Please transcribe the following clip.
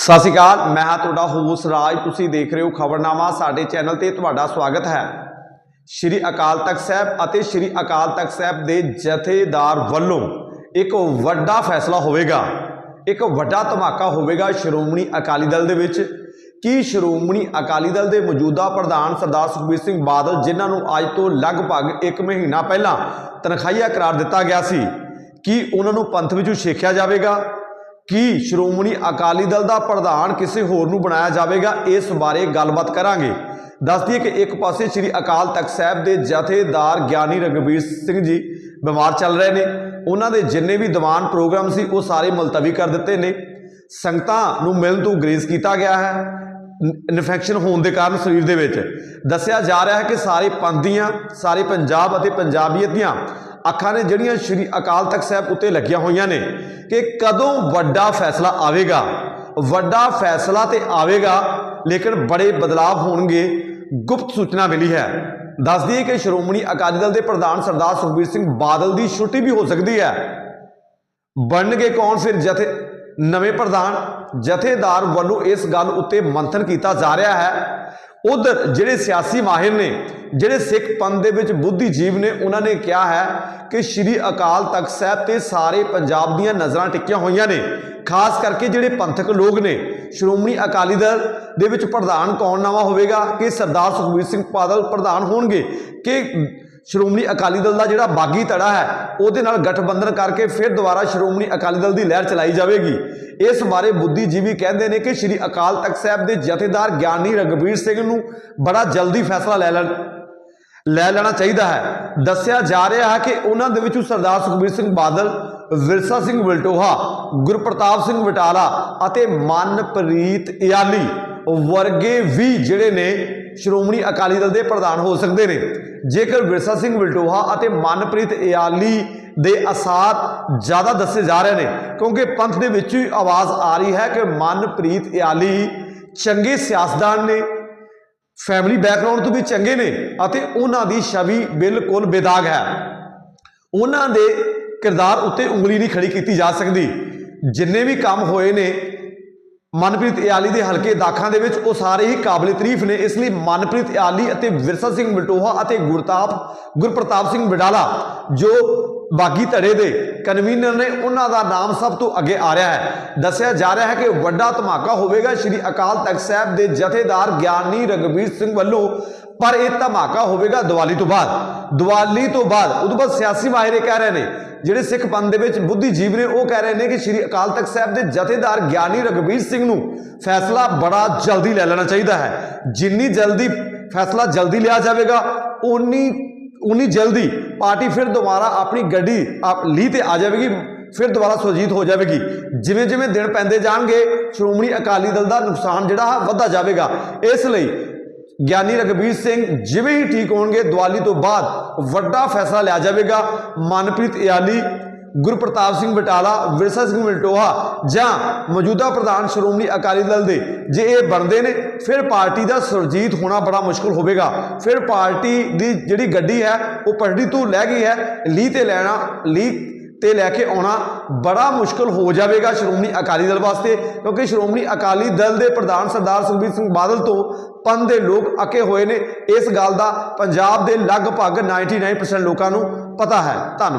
ਸਤਿ ਸ਼੍ਰੀ ਅਕਾਲ, ਮੈਂ ਹਾਂ ਤੁਹਾਡਾ ਹੋਸ ਰਾਜ, ਤੁਸੀਂ ਦੇਖ ਰਹੇ ਹੋ ਖਬਰਨਾਮਾ, ਸਾਡੇ ਚੈਨਲ ਤੇ ਤੁਹਾਡਾ ਸਵਾਗਤ ਹੈ। ਸ਼੍ਰੀ ਅਕਾਲ ਤਖਤ ਸਾਹਿਬ ਅਤੇ ਸ਼੍ਰੀ ਅਕਾਲ ਤਖਤ ਸਾਹਿਬ ਦੇ ਜਥੇਦਾਰ ਵੱਲੋਂ ਇੱਕ ਵੱਡਾ ਫੈਸਲਾ ਹੋਵੇਗਾ, ਇੱਕ ਵੱਡਾ ਧਮਾਕਾ ਹੋਵੇਗਾ ਸ਼੍ਰੋਮਣੀ ਅਕਾਲੀ ਦਲ ਦੇ ਵਿੱਚ। ਕੀ ਸ਼੍ਰੋਮਣੀ ਅਕਾਲੀ ਦਲ ਦੇ ਮੌਜੂਦਾ ਪ੍ਰਧਾਨ ਸਰਦਾਰ ਸੁਖਬੀਰ ਸਿੰਘ ਬਾਦਲ, ਜਿਨ੍ਹਾਂ ਨੂੰ ਅੱਜ ਤੋਂ ਲਗਭਗ 1 ਮਹੀਨਾ ਪਹਿਲਾਂ ਤਨਖਾਹੀਆ ਕਰਾਰ ਦਿੱਤਾ ਗਿਆ ਸੀ, ਕੀ ਉਹਨਾਂ ਨੂੰ ਪੰਥ ਵਿੱਚੋਂ ਛੇਕਿਆ ਜਾਵੇਗਾ? ਕੀ ਸ਼੍ਰੋਮਣੀ ਅਕਾਲੀ ਦਲ ਦਾ ਪ੍ਰਧਾਨ ਕਿਸੇ ਹੋਰ ਨੂੰ ਬਣਾਇਆ ਜਾਵੇਗਾ? ਇਸ ਬਾਰੇ ਗੱਲਬਾਤ ਕਰਾਂਗੇ। ਦੱਸ ਦਈਏ ਕਿ ਇੱਕ ਪਾਸੇ ਸ੍ਰੀ ਅਕਾਲ ਤਖਤ ਸਾਹਿਬ ਦੇ ਜਥੇਦਾਰ ਗਿਆਨੀ ਰਗਵੀਰ ਸਿੰਘ ਜੀ ਬਿਮਾਰ ਚੱਲ ਰਹੇ ਨੇ। ਉਹਨਾਂ ਦੇ ਜਿੰਨੇ ਵੀ ਦੀਵਾਨ ਪ੍ਰੋਗਰਾਮ ਸੀ, ਉਹ ਸਾਰੇ ਮੁਲਤਵੀ ਕਰ ਦਿੱਤੇ ਨੇ। ਸੰਗਤਾਂ ਨੂੰ ਮਿਲਣ ਤੋਂ ਗ੍ਰੇਸ ਕੀਤਾ ਗਿਆ ਹੈ। ਇਨਫੈਕਸ਼ਨ ਹੋਣ ਦੇ ਕਾਰਨ ਸਰੀਰ ਦੇ ਵਿੱਚ। ਦੱਸਿਆ ਜਾ ਰਿਹਾ ਹੈ ਕਿ ਸਾਰੇ ਪੰਥ ਦੀਆਂ, ਸਾਰੇ ਪੰਜਾਬ ਅਤੇ ਪੰਜਾਬੀਅਤ ਦੀਆਂ ਅੱਖਾਂ ਨੇ ਜਿਹੜੀਆਂ ਸ਼੍ਰੀ ਅਕਾਲ ਤਖਤ ਸਾਹਿਬ ਉੱਤੇ ਲੱਗੀਆਂ ਹੋਈਆਂ ਨੇ ਕਿ ਕਦੋਂ ਵੱਡਾ ਫੈਸਲਾ ਆਵੇਗਾ? ਵੱਡਾ ਫੈਸਲਾ ਤੇ ਆਵੇਗਾ, ਲੇਕਿਨ ਬੜੇ ਬਦਲਾਅ ਹੋਣਗੇ। ਗੁਪਤ ਸੂਚਨਾ ਮਿਲੀ ਹੈ। ਦੱਸ ਦਈਏ ਕਿ ਸ਼੍ਰੋਮਣੀ ਅਕਾਲੀ ਦਲ ਦੇ ਪ੍ਰਧਾਨ ਸਰਦਾਰ ਸੁਖਬੀਰ ਸਿੰਘ ਬਾਦਲ ਦੀ ਛੁੱਟੀ ਵੀ ਹੋ ਸਕਦੀ ਹੈ। ਬਣਨਗੇ ਕੌਣ ਫਿਰ ਜਥੇ, ਨਵੇਂ ਪ੍ਰਧਾਨ? ਜਥੇਦਾਰ ਵੱਲੋਂ ਇਸ ਗੱਲ ਉੱਤੇ ਮੰਥਨ ਕੀਤਾ ਜਾ ਰਿਹਾ ਹੈ। ਉਧਰ ਜਿਹੜੇ ਸਿਆਸੀ ਮਾਹਿਰ ਨੇ, ਜਿਹੜੇ ਸਿੱਖ ਪੰਥ ਦੇ ਵਿੱਚ ਬੁੱਧੀਜੀਵ ਨੇ, ਉਹਨਾਂ ਨੇ ਕਿਹਾ ਹੈ ਕਿ ਸ਼੍ਰੀ ਅਕਾਲ ਤਖਤ ਸਾਹਿਬ ਤੇ ਸਾਰੇ ਪੰਜਾਬ ਦੀਆਂ ਨਜ਼ਰਾਂ ਟਿੱਕੀਆਂ ਹੋਈਆਂ ਨੇ। ਖਾਸ ਕਰਕੇ ਜਿਹੜੇ ਪੰਥਕ ਲੋਕ ਨੇ, ਸ਼੍ਰੋਮਣੀ ਅਕਾਲੀ ਦਲ ਦੇ ਵਿੱਚ ਪ੍ਰਧਾਨ ਕੌਣ ਨਵਾਂ ਹੋਵੇਗਾ, ਕਿ ਸਰਦਾਰ ਸੁਖਬੀਰ ਸਿੰਘ ਬਾਦਲ ਪ੍ਰਧਾਨ ਹੋਣਗੇ, ਕਿ ਸ਼੍ਰੋਮਣੀ ਅਕਾਲੀ ਦਲ ਦਾ ਜਿਹੜਾ ਬਾਗੀ ਧੜਾ ਹੈ, ਉਹਦੇ ਨਾਲ ਗਠਬੰਧਨ ਕਰਕੇ ਫਿਰ ਦੁਬਾਰਾ ਸ਼੍ਰੋਮਣੀ ਅਕਾਲੀ ਦਲ ਦੀ ਲਹਿਰ ਚਲਾਈ ਜਾਵੇਗੀ। ਇਸ ਬਾਰੇ ਬੁੱਧੀਜੀਵੀ ਕਹਿੰਦੇ ਨੇ ਕਿ ਸ਼੍ਰੀ ਅਕਾਲ ਤਖਤ ਸਾਹਿਬ ਦੇ ਜਥੇਦਾਰ ਗਿਆਨੀ ਰਗਵੀਰ ਸਿੰਘ ਨੂੰ ਬੜਾ ਜਲਦੀ ਫੈਸਲਾ ਲੈ ਲੈਣ ਲੈ ਲੈਣਾ ਚਾਹੀਦਾ ਹੈ। ਦੱਸਿਆ ਜਾ ਰਿਹਾ ਹੈ ਕਿ ਉਹਨਾਂ ਦੇ ਵਿੱਚੋਂ ਸਰਦਾਰ ਸੁਖਬੀਰ ਸਿੰਘ ਬਾਦਲ, ਵਿਰਸਾ ਸਿੰਘ ਵਲਟੋਹਾ, ਗੁਰਪ੍ਰਤਾਪ ਸਿੰਘ ਵਟਾਲਾ ਅਤੇ ਮਨਪ੍ਰੀਤ ਇਆਲੀ ਵਰਗੇ ਵੀ ਜਿਹੜੇ ਨੇ ਸ਼੍ਰੋਮਣੀ ਅਕਾਲੀ ਦਲ ਦੇ ਪ੍ਰਧਾਨ ਹੋ ਸਕਦੇ ਨੇ। ਜੇਕਰ ਵਿਰਸਾ ਸਿੰਘ ਵਲਟੋਹਾ ਅਤੇ ਮਨਪ੍ਰੀਤ ਇਆਲੀ ਦੇ ਅਸਾਤ ਜ਼ਿਆਦਾ ਦੱਸੇ ਜਾ ਰਹੇ ਨੇ, ਕਿਉਂਕਿ ਪੰਥ ਦੇ ਵਿੱਚ ਹੀ ਆਵਾਜ਼ ਆ ਰਹੀ ਹੈ ਕਿ ਮਨਪ੍ਰੀਤ ਇਆਲੀ ਚੰਗੇ ਸਿਆਸਤਦਾਨ ਨੇ, ਫੈਮਿਲੀ ਬੈਕਗ੍ਰਾਉਂਡ ਤੋਂ ਵੀ ਚੰਗੇ ਨੇ ਅਤੇ ਉਹਨਾਂ ਦੀ ਛਵੀ ਬਿਲਕੁਲ ਬੇਦਾਗ ਹੈ। ਉਹਨਾਂ ਦੇ ਕਿਰਦਾਰ ਉੱਤੇ ਉਂਗਲੀ ਨਹੀਂ ਖੜੀ ਕੀਤੀ ਜਾ ਸਕਦੀ। ਜਿੰਨੇ ਵੀ ਕੰਮ ਹੋਏ ਨੇ ਮਨਪ੍ਰੀਤ ਇਆਲੀ ਦੇ ਹਲਕੇ ਦਾਖਾਂ ਦੇ ਵਿੱਚ ਉਹ ਸਾਰੇ ਹੀ ਕਾਬਲੇ ਤਾਰੀਫ ਨੇ। ਇਸ ਲਈ ਮਨਪ੍ਰੀਤ ਇਆਲੀ ਅਤੇ ਵਿਰਸਾ ਸਿੰਘ ਮਲਟੋਹਾ ਅਤੇ ਗੁਰਤਾਪ ਗੁਰਪ੍ਰਤਾਪ ਸਿੰਘ ਵਡਾਲਾ, ਜੋ ਬਾਗੀ ਧੜੇ ਦੇ ਕਨਵੀਨਰ ਨੇ ਉਹਨਾਂ ਦਾ ਨਾਮ ਸਭ ਤੋਂ ਅੱਗੇ ਆ ਰਿਹਾ ਹੈ। ਦੱਸਿਆ ਜਾ ਰਿਹਾ ਹੈ ਕਿ ਵੱਡਾ ਧਮਾਕਾ ਹੋਵੇਗਾ ਸ਼੍ਰੀ ਅਕਾਲ ਤਖਤ ਸਾਹਿਬ ਦੇ ਜਥੇਦਾਰ ਗਿਆਨੀ ਰਗਵੀਰ ਸਿੰਘ ਵੱਲੋਂ, ਪਰ ਇਹ ਧਮਾਕਾ ਹੋਵੇਗਾ ਦੀਵਾਲੀ ਤੋਂ ਬਾਅਦ। ਦੀਵਾਲੀ ਤੋਂ ਬਾਅਦ, ਉਦੋਂ ਬਾਅਦ ਸਿਆਸੀ ਮਾਹਿਰੇ ਕਹਿ ਰਹੇ ਨੇ, ਜਿਹੜੇ ਸਿੱਖ ਪੰਥ ਦੇ ਵਿੱਚ ਬੁੱਧੀਜੀਵ ਨੇ, ਉਹ ਕਹਿ ਰਹੇ ਨੇ ਕਿ ਸ਼੍ਰੀ ਅਕਾਲ ਤਖਤ ਸਾਹਿਬ ਦੇ ਜਥੇਦਾਰ ਗਿਆਨੀ ਰਗਵੀਰ ਸਿੰਘ ਨੂੰ ਫੈਸਲਾ ਬੜਾ ਜਲਦੀ ਲੈ ਲੈਣਾ ਚਾਹੀਦਾ ਹੈ। ਜਿੰਨੀ ਜਲਦੀ ਫੈਸਲਾ ਜਲਦੀ ਲਿਆ ਜਾਵੇਗਾ ਉਨੀ ਉਨੀ ਜਲਦੀ ਪਾਰਟੀ ਫਿਰ ਦੁਬਾਰਾ ਆਪਣੀ ਗੱਡੀ ਆਪ ਲੀ ਤੇ ਆ ਜਾਵੇਗੀ, ਫਿਰ ਦੁਬਾਰਾ ਸੁਰਜੀਤ ਹੋ ਜਾਵੇਗੀ। ਜਿਵੇਂ ਜਿਵੇਂ ਦਿਨ ਪੈਂਦੇ ਜਾਣਗੇ, ਸ਼੍ਰੋਮਣੀ ਅਕਾਲੀ ਦਲ ਦਾ ਨੁਕਸਾਨ ਜਿਹੜਾ ਹੈ ਵੱਧਦਾ ਜਾਵੇਗਾ। ਇਸ ਲਈ ਗਿਆਨੀ ਰਗਵੀਰ ਸਿੰਘ ਜਿਵੇਂ ਹੀ ਠੀਕ ਹੋਣਗੇ, ਦੀਵਾਲੀ ਤੋਂ ਬਾਅਦ ਵੱਡਾ ਫੈਸਲਾ ਲਿਆ ਜਾਵੇਗਾ। ਮਨਪ੍ਰੀਤ ਇਆਲੀ ਗੁਰਪ੍ਰਤਾਪ ਸਿੰਘ ਬਟਾਲਾ, ਵਿਰਸਾ ਸਿੰਘ ਮਲਟੋਹਾ ਜਾਂ ਮੌਜੂਦਾ ਪ੍ਰਧਾਨ ਸ਼੍ਰੋਮਣੀ ਅਕਾਲੀ ਦਲ ਦੇ ਜੇ ਇਹ ਬਣਦੇ ਨੇ, ਫਿਰ ਪਾਰਟੀ ਦਾ ਸੁਰਜੀਤ ਹੋਣਾ ਬੜਾ ਮੁਸ਼ਕਲ ਹੋਵੇਗਾ। ਫਿਰ ਪਾਰਟੀ ਦੀ ਜਿਹੜੀ ਗੱਡੀ ਹੈ, ਉਹ ਪਟੜੀ ਤੋਂ ਲੈ ਗਈ ਹੈ, ਲੀ ਤੇ ਲੈਣਾ, ਲੀ ਤੇ ਲੈ ਕੇ ਆਉਣਾ ਬੜਾ ਮੁਸ਼ਕਲ ਹੋ ਜਾਵੇਗਾ ਸ਼੍ਰੋਮਣੀ ਅਕਾਲੀ ਦਲ ਵਾਸਤੇ, ਕਿਉਂਕਿ ਸ਼੍ਰੋਮਣੀ ਅਕਾਲੀ ਦਲ ਦੇ ਪ੍ਰਧਾਨ ਸਰਦਾਰ ਸੁਖਬੀਰ ਸਿੰਘ ਬਾਦਲ ਤੋਂ ਪੰਨ ਦੇ ਲੋਕ ਅਕੇ ਹੋਏ ਨੇ। ਇਸ ਗੱਲ ਦਾ ਪੰਜਾਬ ਦੇ ਲਗਭਗ 99% ਲੋਕਾਂ ਨੂੰ ਪਤਾ ਹੈ। ਧੰਨਵਾਦ।